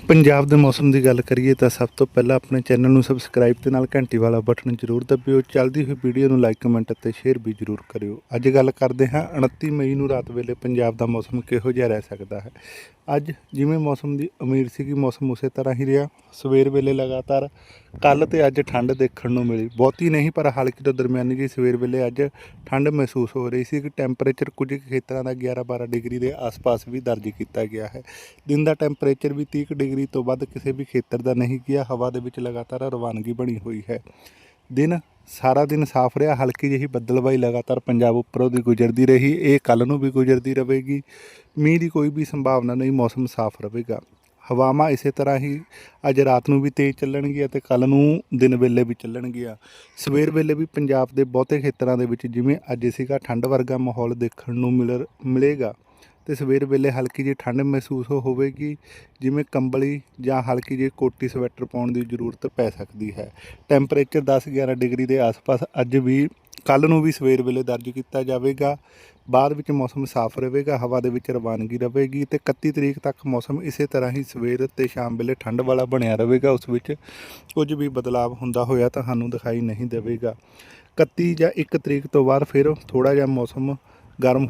ਪੰਜਾਬ ਦੇ ਮੌਸਮ ਦੀ ਗੱਲ ਕਰੀਏ ਤਾਂ ਸਭ ਤੋਂ ਪਹਿਲਾਂ ਆਪਣੇ ਚੈਨਲ ਨੂੰ ਸਬਸਕ੍ਰਾਈਬ ਤੇ ਨਾਲ ਘੰਟੀ ਵਾਲਾ ਬਟਨ ਜ਼ਰੂਰ ਦਬਿਓ। ਚੱਲਦੀ ਹੋਈ ਵੀਡੀਓ ਨੂੰ ਲਾਈਕ ਕਮੈਂਟ ਅਤੇ ਸ਼ੇਅਰ ਵੀ ਜ਼ਰੂਰ ਕਰਿਓ। ਅੱਜ ਗੱਲ ਕਰਦੇ ਹਾਂ 29 ਮਈ ਨੂੰ ਰਾਤ ਵੇਲੇ ਪੰਜਾਬ ਦਾ ਮੌਸਮ ਕਿਹੋ ਜਿਹਾ ਰਹਿ ਸਕਦਾ ਹੈ। ਅੱਜ ਜਿਵੇਂ ਮੌਸਮ ਦੀ ਉਮੀਦ ਸੀਗੀ ਮੌਸਮ ਉਸੇ ਤਰ੍ਹਾਂ ਹੀ ਰਿਹਾ। ਸਵੇਰ ਵੇਲੇ ਲਗਾਤਾਰ ਕੱਲ ਤੇ ਅੱਜ ਠੰਡ ਦੇਖਣ ਨੂੰ ਮਿਲੀ। ਬਹੁਤੀ ਨਹੀਂ, ਪਰ ਹਲਕੀ ਤੋਂ ਦਰਮਿਆਨੀ ਜੀ ਸਵੇਰ ਵੇਲੇ ਅੱਜ ਠੰਡ ਮਹਿਸੂਸ ਹੋ ਰਹੀ ਸੀ ਕਿ ਟੈਂਪਰੇਚਰ ਕੁਝ ਖੇਤਰਾਂ ਦਾ 11-12 ਡਿਗਰੀ ਦੇ ਆਸ-ਪਾਸ ਵੀ ਦਰਜ ਕੀਤਾ ਗਿਆ ਹੈ। ਦਿਨ ਦਾ ਟੈਂਪਰੇਚਰ ਵੀ 30 ਕੁ ਡਿਗਰੀ ਤੋਂ ਵੱਧ ਕਿਸੇ ਵੀ ਖੇਤਰ ਦਾ ਨਹੀਂ ਗਿਆ। ਹਵਾ ਦੇ ਵਿੱਚ ਲਗਾਤਾਰ ਰਵਾਨਗੀ ਬਣੀ ਹੋਈ ਹੈ। ਦਿਨ ਸਾਰਾ ਦਿਨ ਸਾਫ਼ ਰਿਹਾ। ਹਲਕੀ ਜਿਹੀ ਬੱਦਲਬਾਈ ਲਗਾਤਾਰ ਪੰਜਾਬ ਉੱਪਰੋਂ ਦੀ ਗੁਜ਼ਰਦੀ ਰਹੀ। ਇਹ ਕੱਲ ਨੂੰ ਵੀ ਗੁਜ਼ਰਦੀ ਰਹੇਗੀ। ਮੀਂਹ ਦੀ ਕੋਈ ਵੀ ਸੰਭਾਵਨਾ ਨਹੀਂ, ਮੌਸਮ ਸਾਫ਼ ਰਹੇਗਾ। ਹਵਾਵਾਂ ਇਸੇ ਤਰ੍ਹਾਂ ਹੀ ਅੱਜ ਰਾਤ ਨੂੰ ਵੀ ਤੇਜ਼ ਚੱਲਣਗੀਆਂ ਤੇ ਕੱਲ ਨੂੰ ਦਿਨ ਵੇਲੇ ਵੀ ਚੱਲਣਗੀਆਂ। ਸਵੇਰ ਵੇਲੇ ਵੀ ਪੰਜਾਬ ਦੇ ਬਹੁਤੇ ਖੇਤਰਾਂ ਦੇ ਵਿੱਚ ਜਿਵੇਂ ਅੱਜ ਸੀਗਾ ਠੰਡ ਵਰਗਾ ਮਾਹੌਲ ਦੇਖਣ ਨੂੰ ਮਿਲ ਮਿਲੇਗਾ ਤੇ ਸਵੇਰ ਵੇਲੇ ਹਲਕੀ ਜਿਹੀ ਠੰਡ ਮਹਿਸੂਸ ਹੋਵੇਗੀ, ਜਿਵੇਂ ਕੰਬਲੀ ਜਾਂ ਹਲਕੀ ਜਿਹੀ ਕੋਟੀ ਸਵੈਟਰ ਪਾਉਣ ਦੀ ਜ਼ਰੂਰਤ ਪੈ ਸਕਦੀ ਹੈ। ਟੈਂਪਰੇਚਰ 10-11 ਡਿਗਰੀ ਦੇ ਆਸ-ਪਾਸ ਅੱਜ ਵੀ ਕੱਲ ਨੂੰ ਵੀ ਸਵੇਰ ਵੇਲੇ ਦਰਜ ਕੀਤਾ ਜਾਵੇਗਾ। ਬਾਅਦ ਵਿੱਚ ਮੌਸਮ ਸਾਫ਼ ਰਹੇਗਾ, ਹਵਾ ਦੇ ਵਿੱਚ ਰਵਾਨਗੀ ਰਹੇਗੀ ਤੇ 31 ਤਰੀਕ ਤੱਕ ਮੌਸਮ ਇਸੇ ਤਰ੍ਹਾਂ ਹੀ ਸਵੇਰ ਤੇ ਸ਼ਾਮ ਵੇਲੇ ਠੰਡ ਵਾਲਾ ਬਣਿਆ ਰਹੇਗਾ। ਉਸ ਵਿੱਚ ਕੁਝ ਵੀ ਬਦਲਾਅ ਹੁੰਦਾ ਹੋਇਆ ਤੁਹਾਨੂੰ ਦਿਖਾਈ ਨਹੀਂ ਦੇਵੇਗਾ। 31 ਜਾਂ 1 ਤਰੀਕ ਤੋਂ ਬਾਅਦ ਫਿਰ ਥੋੜਾ ਜਿਹਾ ਮੌਸਮ ਗਰਮ